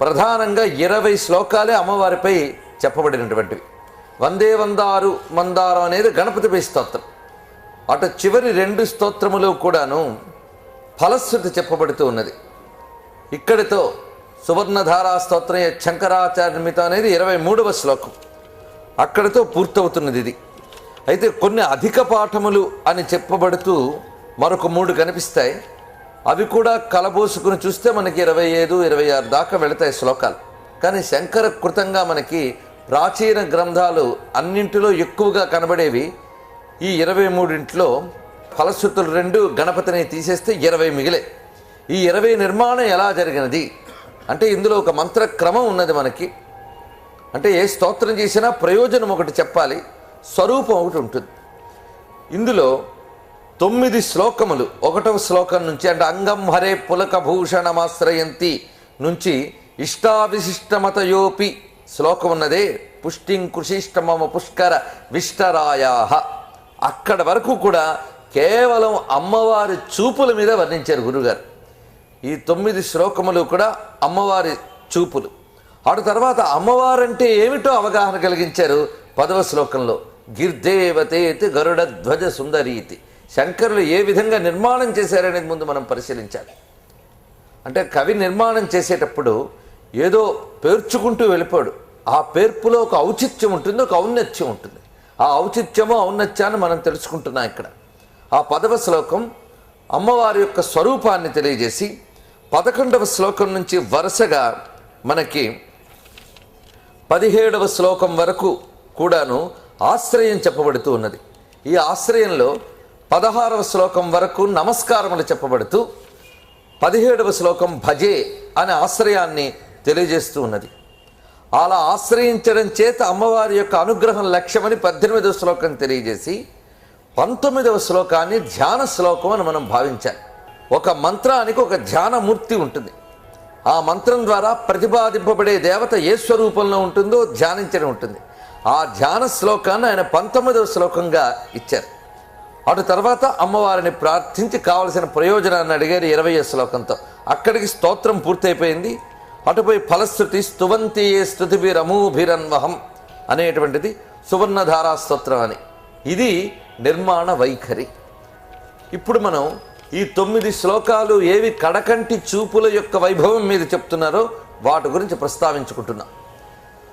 ప్రధానంగా ఇరవై శ్లోకాలే అమ్మవారిపై చెప్పబడినటువంటివి. వందే వందారు మందారం అనేది గణపతిపై స్తోత్రం. అటు చివరి రెండు స్తోత్రములు కూడాను ఫలశ్రుతి చెప్పబడుతూ ఉన్నది. ఇక్కడితో సువర్ణధారా స్తోత్రం శంకరాచార్యమిత అనేది ఇరవై మూడవ శ్లోకం. అక్కడితో పూర్తవుతున్నది ఇది. అయితే కొన్ని అధిక పాఠములు అని చెప్పబడుతూ మరొక మూడు కనిపిస్తాయి. అవి కూడా కలబోసుకుని చూస్తే మనకి ఇరవై ఐదు ఇరవై ఆరు దాకా వెళతాయి శ్లోకాలు. కానీ శంకర కృతంగా మనకి ప్రాచీన గ్రంథాలు అన్నింటిలో ఎక్కువగా కనబడేవి. ఈ ఇరవై మూడింట్లో ఫలశ్రుతులు రెండు గణపతిని తీసేస్తే ఇరవై మిగిలే. ఈ ఇరవై నిర్మాణం ఎలా జరిగినది? అంటే ఇందులో ఒక మంత్ర క్రమం ఉన్నది మనకి. అంటే ఏ స్తోత్రం చేసినా ప్రయోజనం ఒకటి చెప్పాలి. స్వరూపం ఒకటి ఉంటుంది. ఇందులో తొమ్మిది శ్లోకములు. ఒకటవ శ్లోకం నుంచి అంటే అంగం హరే పులక భూషణమాశ్రయంతి నుంచి ఇష్టావిశిష్టమతయోపి శ్లోకం ఉన్నదే. పుష్టిం కృషిష్టమమ పుష్కర విష్టరాయా అక్కడ వరకు కూడా కేవలం అమ్మవారి చూపుల మీద వర్ణించారు గురుగారు. ఈ తొమ్మిది శ్లోకములు కూడా అమ్మవారి చూపులు. అటు తర్వాత అమ్మవారంటే ఏమిటో అవగాహన కలిగించారు పదవ శ్లోకంలో. గిర్దేవతేతి గరుడ ధ్వజ సుందరీతి. శంకరులు ఏ విధంగా నిర్మాణం చేశారనేది ముందు మనం పరిశీలించాలి. అంటే కవి నిర్మాణం చేసేటప్పుడు ఏదో పేర్చుకుంటూ వెళ్ళిపోడు. ఆ పేర్పులో ఒక ఔచిత్యం ఉంటుంది ఒక ఔన్నత్యం ఉంటుంది. ఆ ఔచిత్యము ఔన్నత్యాన్ని మనం తెలుసుకుంటున్నాం ఇక్కడ. ఆ పదవ శ్లోకం అమ్మవారి యొక్క స్వరూపాన్ని తెలియజేసి పదకొండవ శ్లోకం నుంచి వరుసగా మనకి పదిహేడవ శ్లోకం వరకు కూడాను ఆశ్రయం చెప్పబడుతూ ఉన్నది. ఈ ఆశ్రయంలో పదహారవ శ్లోకం వరకు నమస్కారములు చెప్పబడుతూ పదిహేడవ శ్లోకం భజే అనే ఆశ్రయాన్ని తెలియజేస్తూ ఉన్నది. అలా ఆశ్రయించడం చేత అమ్మవారి యొక్క అనుగ్రహం లక్ష్యమని పద్దెనిమిదవ శ్లోకం తెలియజేసి పంతొమ్మిదవ శ్లోకాన్ని ధ్యాన శ్లోకం అని మనం భావించాలి. ఒక మంత్రానికి ఒక ధ్యానమూర్తి ఉంటుంది. ఆ మంత్రం ద్వారా ప్రతిపాదింపబడే దేవత ఏ స్వరూపంలో ఉంటుందో ధ్యానించడం ఉంటుంది. ఆ ధ్యాన శ్లోకాన్ని ఆయన పంతొమ్మిదవ శ్లోకంగా ఇచ్చారు. అటు తర్వాత అమ్మవారిని ప్రార్థించి కావలసిన ప్రయోజనాన్ని అడిగారు ఇరవై శ్లోకంతో. అక్కడికి స్తోత్రం పూర్తయిపోయింది. అటుపై ఫలశ్రుతి స్తువంతి ఏ స్థుతిభిరమూభిరన్వహం అనేటువంటిది సువర్ణధారా స్తోత్రం అని. ఇది నిర్మాణ వైఖరి. ఇప్పుడు మనం ఈ తొమ్మిది శ్లోకాలు ఏవి కడకంటి చూపుల యొక్క వైభవం మీద చెప్తున్నారో వాటి గురించి ప్రస్తావించుకుంటున్నాం.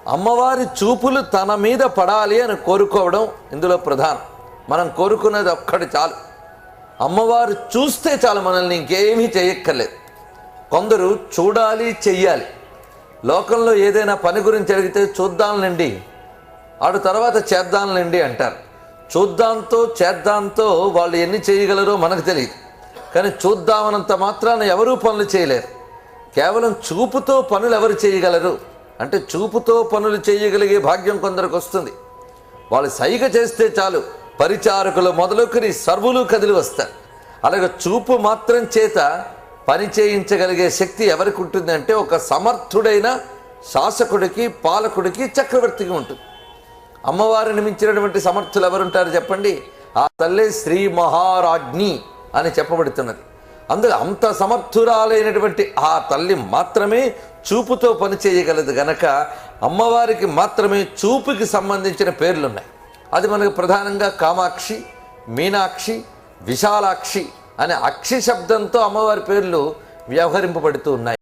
అమ్మవారి చూపులు తన మీద పడాలి అని కోరుకోవడం ఇందులో ప్రధానం. మనం కోరుకున్నది ఒక్కటి చాలు. అమ్మవారు చూస్తే చాలు మనల్ని ఇంకేమీ చేయక్కర్లేదు. కొందరు చూడాలి చెయ్యాలి. లోకంలో ఏదైనా పని గురించి అడిగితే చూద్దాంలేండి. ఆడు తర్వాత చేద్దాంలేండి అంటారు. చూద్దాంతో చేద్దాంతో వాళ్ళు ఎన్ని చేయగలరో మనకు తెలియదు. కానీ చూద్దామనంత మాత్రాన ఎవరూ పనులు చేయలేరు. కేవలం చూపుతో పనులు ఎవరు చేయగలరు? అంటే చూపుతో పనులు చేయగలిగే భాగ్యం కొందరికి వస్తుంది. వాళ్ళు సైగ చేస్తే చాలు. పరిచారకులు మొదలుకొని సర్వులు కదిలి వస్తారు. అలాగే చూపు మాత్రం చేత పని చేయించగలిగే శక్తి ఎవరికి ఉంటుందంటే ఒక సమర్థుడైన శాసకుడికి పాలకుడికి చక్రవర్తికి ఉంటుంది. అమ్మవారిని మించినటువంటి సమర్థులు ఎవరుంటారు చెప్పండి? ఆ తల్లే శ్రీ మహారాజ్ఞి అని చెప్పబడుతున్నది. అందుకే అంత సమర్థురాలైనటువంటి ఆ తల్లి మాత్రమే చూపుతో పని చేయగలదు గనక అమ్మవారికి మాత్రమే చూపుకి సంబంధించిన పేర్లు ఉన్నాయి అది మనకు ప్రధానంగా కామాక్షి మీనాక్షి విశాలాక్షి అనే అక్షి శబ్దంతో అమ్మవారి పేర్లు వ్యవహరింపబడుతూ ఉన్నాయి.